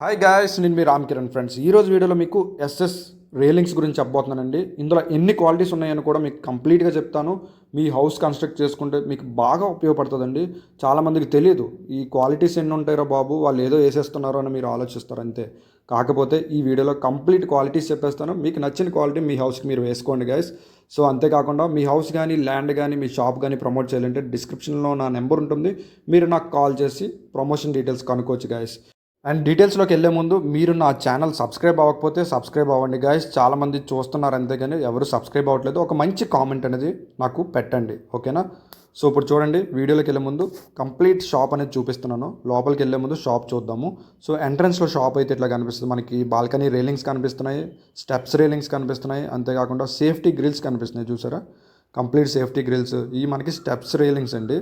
Hi guys నేను మీ Ram Kiran friends ఈ రోజు వీడియోలో మీకు ఎస్ఎస్ రేలింగ్స్ గురించి చెప్పబోతున్నానండి. ఇందులో ఎన్ని క్వాలిటీస్ ఉన్నాయని కూడా మీకు కంప్లీట్గా చెప్తాను. మీ హౌస్ కన్స్ట్రక్ట్ చేసుకుంటే మీకు బాగా ఉపయోగపడుతుందండి. చాలామందికి తెలియదు ఈ క్వాలిటీస్ ఎన్ని ఉంటాయో బాబు వాళ్ళు ఏదో వేసేస్తున్నారో అని మీరు ఆలోచిస్తారు అంతే. కాకపోతే ఈ వీడియోలో కంప్లీట్ క్వాలిటీస్ చెప్పేస్తాను. మీకు నచ్చిన క్వాలిటీ మీ హౌస్కి మీరు వేసుకోండి గైస్ సో అంతేకాకుండా మీ హౌస్ కానీ ల్యాండ్ కానీ మీ షాప్ కానీ ప్రమోట్ చేయాలంటే డిస్క్రిప్షన్లో నా నెంబర్ ఉంటుంది. మీరు నాకు కాల్ చేసి ప్రమోషన్ డీటెయిల్స్ కనుక్కోవచ్చు గైస్ అండ్ డీటెయిల్స్లోకి వెళ్ళే ముందు మీరు నా ఛానల్ సబ్స్క్రైబ్ అవ్వకపోతే సబ్స్క్రైబ్ అవ్వండి గాయస్ చాలామంది చూస్తున్నారు అంతేగాని ఎవరు సబ్స్క్రైబ్ అవ్వట్లేదు. ఒక మంచి కామెంట్ అనేది నాకు పెట్టండి. ఓకేనా? సో ఇప్పుడు చూడండి వీడియోలోకి వెళ్ళే ముందు కంప్లీట్ షాప్ అనేది చూపిస్తున్నాను. లోపలికి వెళ్ళే ముందు షాప్ చూద్దాము. సో ఎంట్రన్స్లో షాప్ అయితే ఇట్లా కనిపిస్తుంది. మనకి బాల్కనీ రేలింగ్స్ కనిపిస్తున్నాయి స్టెప్స్ రేలింగ్స్ కనిపిస్తున్నాయి. అంతేకాకుండా సేఫ్టీ గ్రిల్స్ కనిపిస్తున్నాయి చూసారా? కంప్లీట్ సేఫ్టీ గ్రిల్స్ ఇవి మనకి స్టెప్స్ రేలింగ్స్ అండి.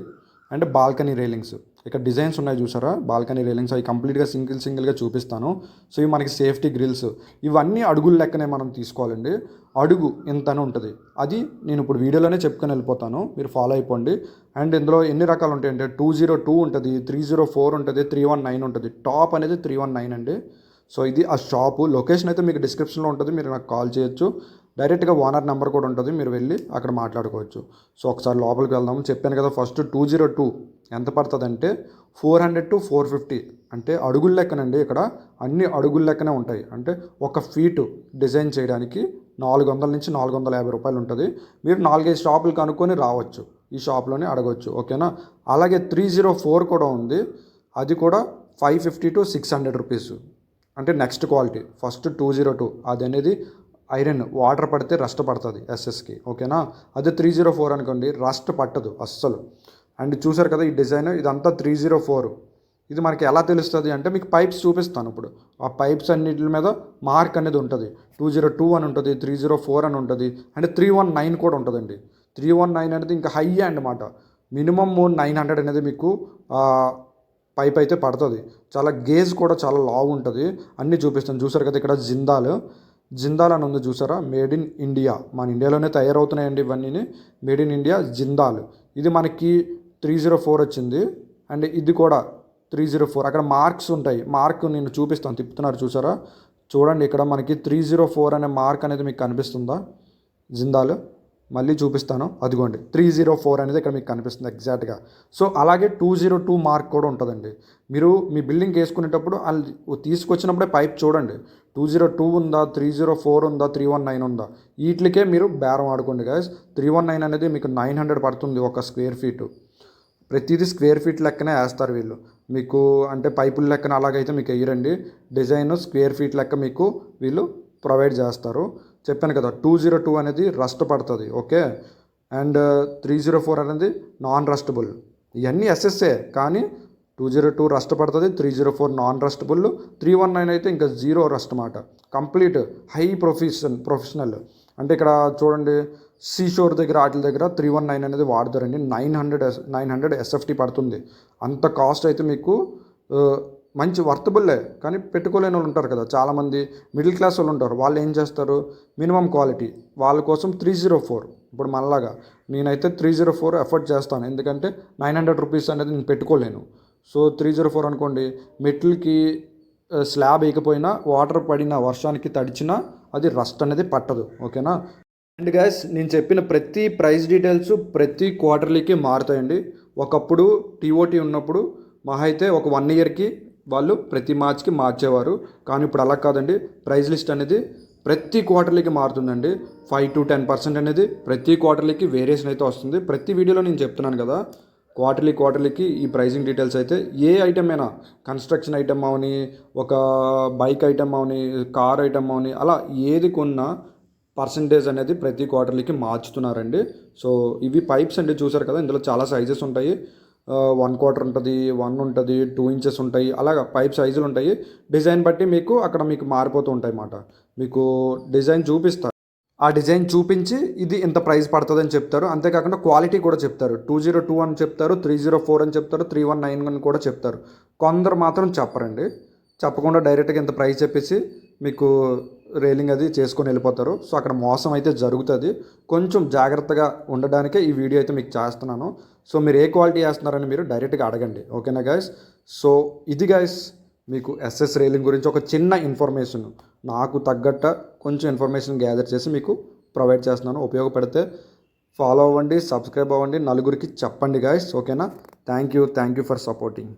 అండ్ బాల్కనీ రేలింగ్స్ ఇక్కడ డిజైన్స్ ఉన్నాయి చూసారా? బాల్కనీ రేలింగ్స్ అవి కంప్లీట్గా సింగిల్ సింగిల్గా చూపిస్తాను. సో ఇవి మనకి సేఫ్టీ గ్రిల్స్ ఇవన్నీ అడుగుల లెక్కనే మనం తీసుకోవాలండి. అడుగు ఇంతనే అని ఉంటుంది. అది నేను ఇప్పుడు వీడియోలోనే చెప్పుకొని వెళ్ళిపోతాను. మీరు ఫాలో అయిపోండి. అండ్ ఇందులో ఎన్ని రకాలు ఉంటాయంటే టూ జీరో టూ ఉంటుంది త్రీ జీరో ఫోర్ ఉంటుంది త్రీ వన్ నైన్ ఉంటుంది. టాప్ అనేది త్రీ వన్ నైన్ అండి. సో ఇది ఆ షాపు లొకేషన్ అయితే మీకు డిస్క్రిప్షన్లో ఉంటుంది. మీరు నాకు కాల్ చేయొచ్చు. డైరెక్ట్గా ఓనర్ నెంబర్ కూడా ఉంటుంది. మీరు వెళ్ళి అక్కడ మాట్లాడుకోవచ్చు. సో ఒకసారి లోపలికి వెళ్దాము చెప్పాను కదా ఫస్ట్ టూ జీరో టూ ఎంత పడుతుంది అంటే four hundred to four fifty. అంటే అడుగుల లెక్కనండి ఇక్కడ. అన్ని అడుగుల లెక్కనే ఉంటాయి. అంటే ఒక ఫీటు డిజైన్ చేయడానికి నాలుగు వందల నుంచి నాలుగు వందల యాభై రూపాయలు ఉంటుంది. మీరు నాలుగైదు షాపులు కనుక్కొని రావచ్చు. ఈ షాప్లోనే అడగవచ్చు ఓకేనా? అలాగే త్రీ జీరో ఫోర్ కూడా ఉంది. అది కూడా five fifty to six hundred rupees. అంటే next quality. First two zero two. అది అనేది ఐరన్ వాటర్ పడితే రస్ట్ పడుతుంది ఎస్ఎస్కి ఓకేనా? అదే త్రీ జీరో ఫోర్ అనుకోండి రస్ట్ పట్టదు అస్సలు. అండ్ చూసారు కదా ఈ డిజైన్ ఇదంతా త్రీ జీరో ఫోర్ ఇది మనకి ఎలా తెలుస్తుంది అంటే మీకు పైప్స్ చూపిస్తాను ఇప్పుడు. ఆ పైప్స్ అన్నిటి మీద మార్క్ అనేది ఉంటుంది. టూ జీరో టూ అని ఉంటుంది త్రీ జీరో ఫోర్ అని ఉంటుంది అండ్ త్రీ వన్ నైన్ కూడా ఉంటుందండి. త్రీ వన్ నైన్ అనేది ఇంకా హై అనమాట మినిమమ్ నైన్ హండ్రెడ్ అనేది మీకు పైప్ అయితే పడుతుంది. చాలా గేజ్ కూడా చాలా లావు ఉంటుంది. అన్నీ చూపిస్తాను. చూసారు కదా ఇక్కడ జిందాలు. జిందాల్ అని ఉంది చూసారా? Made in India. మన ఇండియాలోనే తయారవుతున్నాయండి ఇవన్నీ మేడ్ ఇన్ ఇండియా జిందాల్. ఇది మనకి త్రీ జీరో ఫోర్ వచ్చింది. అండ్ ఇది కూడా త్రీ జీరో ఫోర్. అక్కడ మార్క్స్ ఉంటాయి. మార్క్ నేను చూపిస్తాను. తిప్పుతున్నారు చూసారా? చూడండి ఇక్కడ మనకి త్రీ జీరో ఫోర్ అనే మార్క్ అనేది మీకు కనిపిస్తుందా? జిందాల్. మళ్ళీ చూపిస్తాను. అదిగోండి త్రీ జీరో ఫోర్ అనేది ఇక్కడ మీకు కనిపిస్తుంది ఎగ్జాక్ట్గా సో అలాగే టూ జీరో టూ మార్క్ కూడా ఉంటుందండి. మీరు మీ బిల్డింగ్ వేసుకునేటప్పుడు వాళ్ళు తీసుకొచ్చినప్పుడే పైప్ చూడండి. టూ జీరో టూ ఉందా త్రీ జీరో ఫోర్ ఉందా త్రీ వన్ నైన్ ఉందా? వీటికే మీరు బేరం ఆడుకోండి గాయస్ త్రీ వన్ నైన్ అనేది మీకు నైన్ హండ్రెడ్ పడుతుంది ఒక స్క్వేర్ ఫీటు ప్రతిదీ స్క్వేర్ ఫీట్ లెక్కనే వేస్తారు వీళ్ళు. మీకు అంటే పైపుల లెక్కన అలాగైతే మీకు వేయరండి. డిజైన్ స్క్వేర్ ఫీట్ లెక్క మీకు వీళ్ళు ప్రొవైడ్ చేస్తారు. చెప్పాను కదా టూ జీరో టూ అనేది రస్ట్ పడుతుంది okay? And three zero four అనేది నాన్ రస్టబుల్ ఇవన్నీ ఎస్ఎస్ఏ కానీ టూ జీరో టూ రస్ట్ పడుతుంది three zero four non rustable three one nine అయితే ఇంకా జీరో రస్ట్ మాట. కంప్లీట్ హై ప్రొఫెషన్ ప్రొఫెషనల్ అంటే ఇక్కడ చూడండి సీషోర్ దగ్గర వాటి దగ్గర త్రీ వన్ నైన్ అనేది వాడతారండి. Nine hundred nine hundred SFT పడుతుంది. అంత కాస్ట్ అయితే మీకు uh, మంచి వర్తబుల్లే కానీ పెట్టుకోలేని వాళ్ళు ఉంటారు కదా. చాలామంది మిడిల్ క్లాస్ వాళ్ళు ఉంటారు. వాళ్ళు ఏం చేస్తారు? Minimum quality. వాళ్ళ కోసం త్రీ జీరో ఫోర్ ఇప్పుడు మనలాగా నేనైతే త్రీ జీరో ఫోర్ ఎఫర్ట్ చేస్తాను. ఎందుకంటే నైన్ హండ్రెడ్ రూపీస్ అనేది నేను పెట్టుకోలేను. సో త్రీ జీరో ఫోర్ అనుకోండి మెట్లకి స్లాబ్ వేయకపోయినా వాటర్ పడిన వర్షానికి తడిచినా అది రస్ట్ అనేది పట్టదు. ఓకేనా? అండ్ గైస్ నేను చెప్పిన ప్రతి ప్రైస్ డీటెయిల్స్ ప్రతి క్వార్టర్లీకి మారుతాయండి. ఒకప్పుడు టీఓటీ ఉన్నప్పుడు మహా అయితే ఒక వన్ ఇయర్కి వాళ్ళు ప్రతి మార్చ్కి మార్చేవారు. కానీ ఇప్పుడు అలా కాదండి. ప్రైజ్ లిస్ట్ అనేది ప్రతి క్వార్టర్లీకి మారుతుందండి. ఫైవ్ టు టెన్ పర్సెంట్ అనేది ప్రతి క్వార్టర్లీకి వేరియేషన్ అయితే వస్తుంది. ప్రతి వీడియోలో నేను చెప్తున్నాను కదా క్వార్టర్లీ క్వార్టర్లీకి ఈ ప్రైజింగ్ డీటెయిల్స్ అయితే ఏ ఐటమ్ అయినా కన్స్ట్రక్షన్ ఐటమ్ అవని ఒక బైక్ ఐటమ్ అవని కార్ ఐటమ్ అవని అలా ఏది కొన్నా పర్సంటేజ్ అనేది ప్రతి క్వార్టర్లీకి మార్చుతున్నారండి. సో ఇవి పైప్స్ అండి చూసారు కదా ఇందులో చాలా సైజెస్ ఉంటాయి. వన్ క్వార్టర్ ఉంటుంది వన్ ఉంటుంది టూ ఇంచెస్ ఉంటాయి అలాగా పైప్ సైజులు ఉంటాయి. డిజైన్ బట్టి మీకు అక్కడ మీకు మారిపోతూ ఉంటాయి అన్నమాట. మీకు డిజైన్ చూపిస్తారు ఆ డిజైన్ చూపించి ఇది ఇంత ప్రైస్ పడుతుంది అని చెప్తారు. అంతేకాకుండా క్వాలిటీ కూడా చెప్తారు. టూ జీరో టూ అని చెప్తారు త్రీ జీరో ఫోర్ అని చెప్తారు త్రీ వన్ నైన్ అని కూడా చెప్తారు. కొందరు మాత్రం చెప్పరండి. చెప్పకుండా డైరెక్ట్గా ఇంత ప్రైస్ చెప్పేసి మీకు రైలింగ్ అది చేసుకొని వెళ్ళిపోతారు. సో అక్కడ మోసం అయితే జరుగుతుంది. కొంచెం జాగ్రత్తగా ఉండడానికే ఈ వీడియో అయితే మీకు చేస్తున్నాను. సో మీరు ఏ క్వాలిటీ వేస్తున్నారని మీరు డైరెక్ట్గా అడగండి. ఓకేనా గాయస్? సో ఇది గాయస్ మీకు ఎస్ఎస్ రైలింగ్ గురించి ఒక చిన్న ఇన్ఫర్మేషన్. నాకు తగ్గట్ట కొంచెం ఇన్ఫర్మేషన్ గ్యాదర్ చేసి మీకు ప్రొవైడ్ చేస్తున్నాను. ఉపయోగపడితే ఫాలో అవ్వండి సబ్స్క్రైబ్ అవ్వండి. నలుగురికి చెప్పండి గాయస్. ఓకేనా? Thank you. Thank you for supporting.